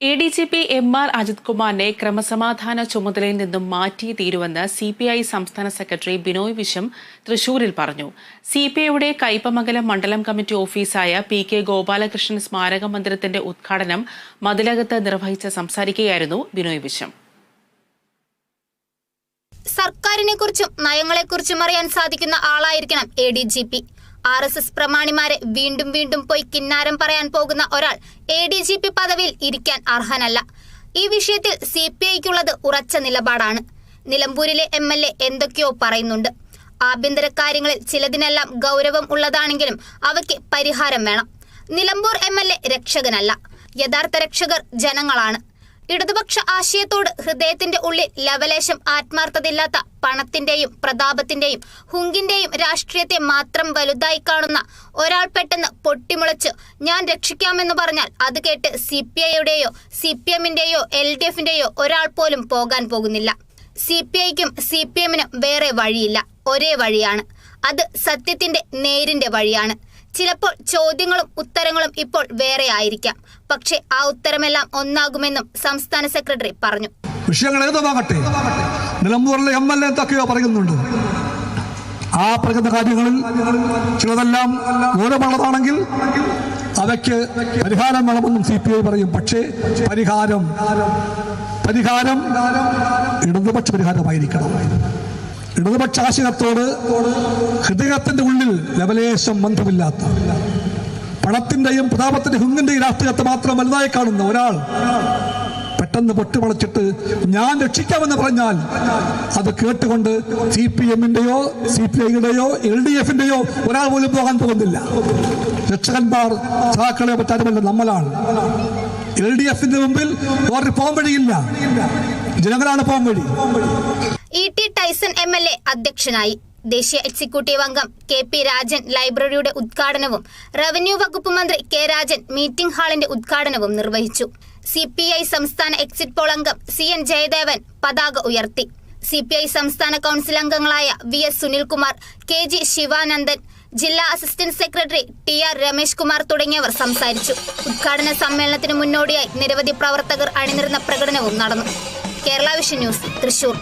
A D G P M R Ajith കുമാറിനെ ക്രമസമാധാന ചുമതലയിൽ നിന്നും മാറ്റി തീരുവെന്ന് സി പി ഐ സംസ്ഥാന സെക്രട്ടറി ബിനോയ് വിശ്വം തൃശൂരിൽ പറഞ്ഞു. സി പി ഐയുടെ കയ്പമംഗലം മണ്ഡലം കമ്മിറ്റി ഓഫീസായ പി കെ ഗോപാലകൃഷ്ണൻ സ്മാരക മന്ദിരത്തിന്റെ ഉദ്ഘാടനം മതിലകത്ത് നിർവഹിച്ച് സംസാരിക്കുകയായിരുന്നു ബിനോയ് വിശ്വം. സർക്കാരിനെ കുറിച്ചും നയങ്ങളെക്കുറിച്ചും അറിയാൻ സാധിക്കുന്ന ആളായിരിക്കണം A D G P R S S പ്രമാണിമാരെ വീണ്ടും വീണ്ടും പോയി കിന്നാരം പറയാൻ പോകുന്ന ഒരാൾ എ ഡി ജി പി പദവിയിൽ ഇരിക്കാൻ അർഹനല്ല. ഈ വിഷയത്തിൽ സി പി ഐക്കുള്ളത് ഉറച്ച നിലപാടാണ്. നിലമ്പൂരിലെ എം എൽ എ എന്തൊക്കെയോ പറയുന്നുണ്ട്. ആഭ്യന്തര കാര്യങ്ങളിൽ ചിലതിനെല്ലാം ഗൗരവം ഉള്ളതാണെങ്കിലും അവയ്ക്ക് പരിഹാരം വേണം. നിലമ്പൂർ എം എൽ എ രക്ഷകനല്ല. യഥാർത്ഥ രക്ഷകർ ജനങ്ങളാണ്. ഇടതുപക്ഷ ആശയത്തോട് ഹൃദയത്തിന്റെ ഉള്ളിൽ ലവലേശം ആത്മാർത്ഥതയില്ലാത്ത പണത്തിന്റെയും പ്രതാപത്തിന്റെയും ഹുങ്കിന്റെയും രാഷ്ട്രീയത്തെ മാത്രം വലുതായി കാണുന്ന ഒരാൾ പെട്ടെന്ന് പൊട്ടിമുളച്ച് ഞാൻ രക്ഷിക്കാമെന്ന് പറഞ്ഞാൽ അത് കേട്ട് സി പി ഐയുടെയോ സി പി എമ്മിന്റെയോ എൽ ഡി എഫിന്റെയോ ഒരാൾ പോലും പോകാൻ പോകുന്നില്ല. സി പി ഐക്കും സി പി എമ്മിനും വേറെ വഴിയില്ല. ഒരേ വഴിയാണ്. അത് സത്യത്തിന്റെ നേരിന്റെ വഴിയാണ്. ചിലപ്പോൾ ചോദ്യങ്ങളും ഉത്തരങ്ങളും ഇപ്പോൾ വേറെ ആയിരിക്കാം. പക്ഷേ ആ ഉത്തരമെല്ലാം ഒന്നാകുമെന്നും സംസ്ഥാന സെക്രട്ടറി പറഞ്ഞു. വിഷയങ്ങൾ ഏതുമാകട്ടെ നിലമ്പൂരിലെ എം എൽ എ എന്തൊക്കെയോ പറയുന്നുണ്ട്. ആ പറയുന്ന കാര്യങ്ങളിൽ ചിലതെല്ലാം ഗൗരവമുള്ളതാണെങ്കിൽ അവയ്ക്ക് പരിഹാരം വേണമെന്നും സി പി ഐ പറയും. പക്ഷേ പരിഹാരം പരിഹാരം ഇടതുപക്ഷ പരിഹാരമായിരിക്കണം. ഇടതുപക്ഷ ആശയത്തോട് ഹൃദയത്തിന്റെ ഉള്ളിൽ ലവലേശം ബന്ധമില്ലാത്ത പണത്തിന്റെയും പ്രതാപത്തിന്റെ ഹുങ്ങിന്റെയും രാഷ്ട്രീയത്തെ മാത്രം വലുതായി കാണുന്ന ഒരാൾ പെട്ടെന്ന് പൊട്ടുപളച്ചിട്ട് ഞാൻ രക്ഷിക്കാമെന്ന് പറഞ്ഞാൽ അത് കേട്ടുകൊണ്ട് സി പി എമ്മിന്റെയോ സി പി ഐയുടെയോ എൽ ഡി എഫിന്റെയോ ഒരാൾ പോലും പോകാൻ പോകുന്നില്ല. രക്ഷകന്മാർ സഹാക്കളെ പറ്റാറുമല്ല നമ്മളാണ്. എൽ ഡി എഫിന്റെ മുമ്പിൽ വേറെ പോകാൻ വഴിയില്ല. ജനങ്ങളാണ് പോകാൻ വഴി. E T Tyson M L A അധ്യക്ഷനായി. ദേശീയ എക്സിക്യൂട്ടീവ് അംഗം കെ പി രാജൻ ലൈബ്രറിയുടെ ഉദ്ഘാടനവും റവന്യൂ വകുപ്പ് മന്ത്രി കെ രാജൻ മീറ്റിംഗ് ഹാളിന്റെ ഉദ്ഘാടനവും നിർവഹിച്ചു. സി പി ഐ സംസ്ഥാന എക്സിറ്റ് പോൾ അംഗം സി എൻ ജയദേവൻ പതാക ഉയർത്തി. സി പി ഐ സംസ്ഥാന കൌൺസിൽ അംഗങ്ങളായ V S Sunilkumar K G Sivanandan ജില്ലാ assistant secretary T R Ramesh Kumar തുടങ്ങിയവർ സംസാരിച്ചു. ഉദ്ഘാടന സമ്മേളനത്തിന് മുന്നോടിയായി നിരവധി പ്രവർത്തകർ അണിനിരുന്ന പ്രകടനവും നടന്നു. Kerala vision news Thrissur.